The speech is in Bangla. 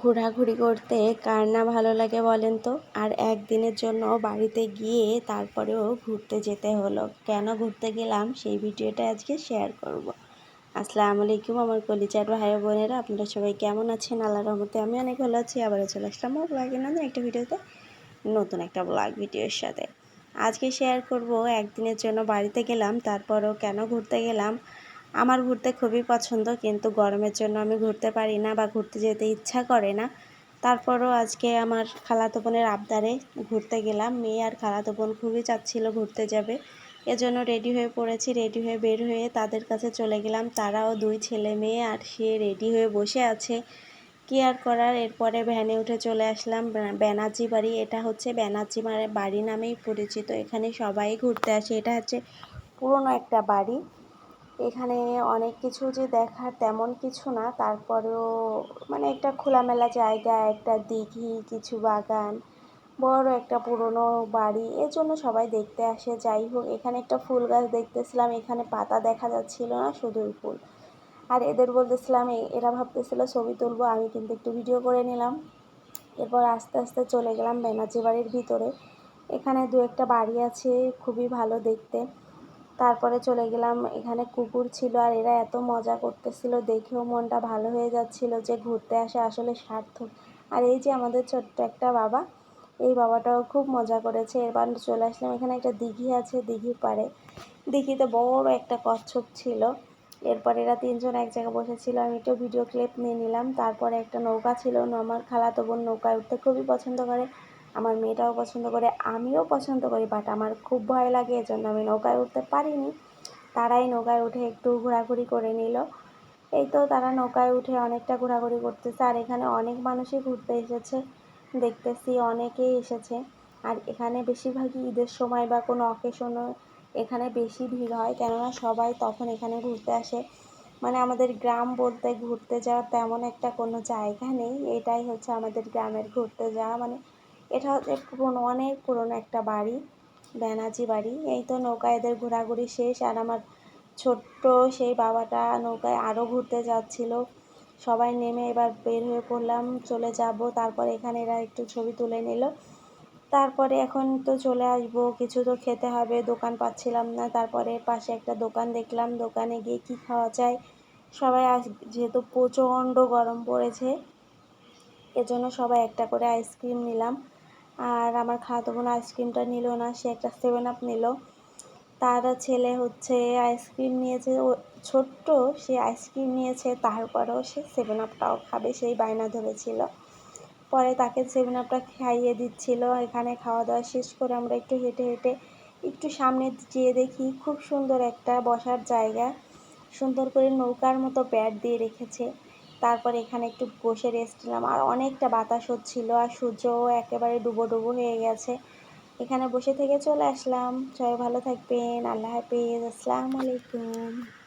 ঘোরাঘুরি করতে কার না ভালো লাগে বলেন তো? আর একদিনের জন্য বাড়িতে গিয়ে তারপরেও ঘুরতে যেতে হলো। কেন ঘুরতে গেলাম সেই ভিডিওটা আজকে শেয়ার করব। আসসালামু আলাইকুম আমার কলিচার ভাই বোনেরা, আপনারা সবাই কেমন আছেন? আল্লাহ রহমতে আমি অনেক ভালো আছি। আবারও চলে আসলাম ব্লগে না একটা ভিডিওতে, নতুন একটা ব্লগ ভিডিওর সাথে। আজকে শেয়ার করব, একদিনের জন্য বাড়িতে গেলাম, তারপরও কেন ঘুরতে গেলাম? আমার ঘুরতে খুবই পছন্দ, কিন্তু গরমের জন্য আমি ঘুরতে পারি না বা ঘুরতে যেতে ইচ্ছা করে না। তারপরও আজকে আমার খালাতো বোনের আবদারে ঘুরতে গেলাম। মেয়ে আর খালাতো বোন খুবই চাচ্ছিল ঘুরতে যাবে। এজন্য রেডি হয়ে পড়েছি, রেডি হয়ে বের হয়ে তাদের কাছে চলে গেলাম। তারাও দুই ছেলে মেয়ে আর সে রেডি হয়ে বসে আছে। কি আর করার? এরপরে ভ্যানে উঠে চলে আসলাম। ব্যানার্জি বাড়ি। এটা হচ্ছে ব্যানার্জি বাড়ি নামেই পরিচিত। এখানে সবাই ঘুরতে আসে। এটা হচ্ছে পুরনো একটা বাড়ি। এখানে অনেক কিছু যে দেখার তেমন কিছু না, তারপরেও মানে একটা খোলামেলা জায়গা, একটা দিঘি, কিছু বাগান, বড় একটা পুরনো বাড়ি, এর জন্য সবাই দেখতে আসে। যাই হোক, এখানে একটা ফুল গাছ দেখতেছিলাম, এখানে পাতা দেখা যাচ্ছিল না, শুধুই ফুল। আর এদের বলতেছিলাম এরা ভাবতেছিল ছবি তুলবো, আমি কিন্তু একটু ভিডিও করে নিলাম। এরপর আস্তে আস্তে চলে গেলাম ব্যানার্জি বাড়ির ভিতরে। এখানে দু একটা বাড়ি আছে, খুবই ভালো দেখতে। তারপরে চলে গেলাম, এখানে কুকুর ছিল আর এরা এত মজা করতেছিল, দেখেও মনটা ভালো হয়ে যাচ্ছিল যে ঘুরতে আসে আসলে সার্থক। আর এই যে আমাদের ছোট্ট একটা বাবা, এই বাবাটাও খুব মজা করেছে। এবার চলে আসলাম, এখানে একটা দিঘি আছে দিঘির পাড়ে। দিঘিতে বড় একটা কচ্ছপ ছিল। এরপর এরা তিনজন এক জায়গায় বসেছিল, আমি একটু ভিডিও ক্লিপ নিয়ে নিলাম। তারপরে একটা নৌকা ছিল আমার খালাতো বোন নৌকায় উঠতে খুবই পছন্দ করে। আমার মেয়েটাও পছন্দ করে, আমিও পছন্দ করি বাট আমার খুব ভয় লাগে এজন্য আমি নৌকায় উঠতে পারিনি। তারাই নৌকায় উঠে একটু ঘোরাঘুরি করে নিল। এই তো তারা নৌকায় উঠে অনেকটা ঘোরাঘুরি করতেছে, আর এখানে অনেক মানুষই ঘুরতে এসেছে, দেখতেছি অনেকেই এসেছে। আর এখানে বেশিরভাগই ঈদের সময় বা কোনো অকেশনও এখানে বেশি ভিড় হয়, কেননা সবাই তখন এখানে ঘুরতে আসে। মানে আমাদের গ্রাম বলতে ঘুরতে যাওয়ার তেমন একটা কোনো জায়গা নেই, এটাই হচ্ছে আমাদের গ্রামের ঘুরতে যাওয়া। মানে এটা হচ্ছে পুরনো, অনেক পুরনো একটা বাড়ি, ব্যানার্জি বাড়ি। এই তো নৌকায় এদের ঘোরাঘুরি শেষ, আর আমার ছোট্ট সেই বাবাটা নৌকায় আরও ঘুরতে যাচ্ছিল। সবাই নেমে এবার বের হয়ে পড়লাম, চলে যাব। তারপরে এখানে এরা একটু ছবি তুলে নিল। তারপরে এখন তো চলে আসব, কিছু তো খেতে হবে, দোকান পাচ্ছিলাম না। তারপরে পাশে একটা দোকান দেখলাম, দোকানে গিয়ে কি খাওয়া যায়? সবাই আস যেহেতু প্রচণ্ড গরম পড়েছে, এজন্য সবাই একটা করে আইসক্রিম নিলাম। আর আমার খাওয়া বোন আইসক্রিমটা নিল না, সে একটা সেভেন আপ নিল। তার ছেলে হচ্ছে আইসক্রিম নিয়েছে, ও ছোট্ট, সে আইসক্রিম নিয়েছে, তারপরেও সে সেভেন আপটাও খাবে, সেই বায়না ধরেছিল। পরে তাকে সেভেন আপটা খাইয়ে দিচ্ছিল, এখানে খাওয়া দাওয়া শেষ করে আমরা একটু হেঁটে হেঁটে একটু সামনে যেয়ে দেখি, খুব সুন্দর একটা বসার জায়গা। সুন্দর করে নৌকার মতো ব্যাট দিয়ে রেখেছে। তারপর এখানে একটু বসে রেস্ট নিলাম। আর অনেকটা বাতাস হচ্ছিল আর সূর্যও একেবারে ডুবো ডুবো হয়ে গেছে। এখানে বসে থেকে চলে আসলাম। সবাই ভালো থাকবেন। আল্লাহ হাফিজ। আসসালামু আলাইকুম।